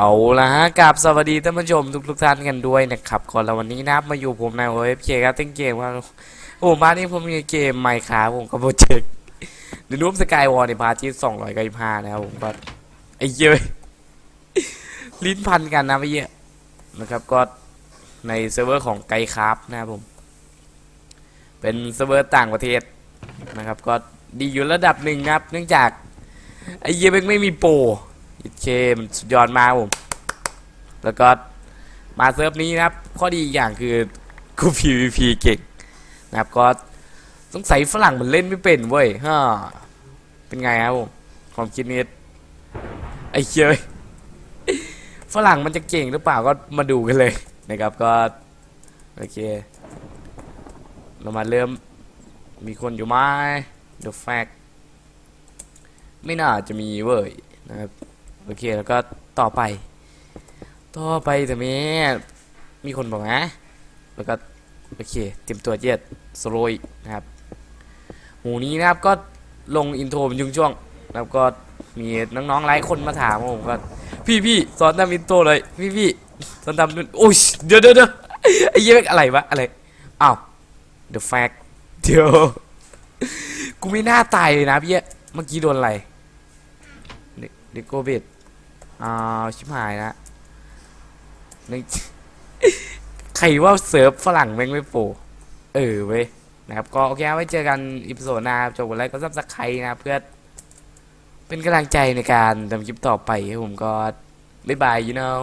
เอาละฮะกับสวัสดีท่านผู้ชมทุกทุกๆท่านกันด้วยนะครับก่อนละวันนี้นะครับมาอยู่ผมในโอเอฟเคครับเต้นเกมว่าโอ้บ้านนี้ผมมีเกมไมค์ครับผมกับโปรเจกต์เดนูมสกายวอลในพาร์ทที่สองร้อยกิบห้านะครับผมก็ไอ้เย้ยลิ้นพันกันนะพี่เยอะนะครับก็ในเซิร์ฟเวอร์ของไกด์ครับนะครับผม เป็นเซิร์ฟเวอร์ต่างประเทศนะครับ ก็ดีอยู่ระดับหนึ่งนะครับ เนื่องจากไอ้เยแม่งไม่มีโปร อิเคมันสุดยอดมากผมแล้วก็มาเซิร์ฟนี้นะครับ ข้อดีอีกอย่างคือกู PVP เก่งนะครับก็สงสัยฝรั่งมันเล่นไม่เป็นเว้ยฮ่าเป็นไงครับผมความคิดนี้ไอ้เชยฝรั่งมันจะเก่งหรือเปล่าก็มาดูกันเลยนะครับก็โอเค เรามาเริ่มมีคนอยู่ไหม The fact ไม่น่าจะมีเว้ยนะครับ โอเคแล้วก็ต่อไป ต่อไปแต่แม่มีคนบอกนะแล้วก็โอเคเตรียมตัวเจ็ดสโลยนะครับหมูนี้นะครับก็ลงอินโทรเป็นช่วงๆแล้วก็มีน้องๆหลายคนมาถามผมก็พี่พี่สอนทำอินโทรเลยพี่พี่สอนทำโอ้ยเดี๋ยวเดี๋ยวเดี๋ยวไอ้เหี้ยอะไรวะอะไรอ้าว The fact เดี๋ยวกูไม่น่าตายเลยนะพี่เมื่อกี้โดนอะไรเด็กโกเบต อ่าชิบหายนะใครว่าเซิร์ฟฝรั่งแม่งไม่โปรเออเว้ยนะครับก็โอเคไว้เจอกันอีพิโซดหน้าจบกันแล้วก็ซับสไครต์นะเพื่อเป็นกำลังใจในการทำคลิปต่อไปให้ผมก็บ๊ายบาย you know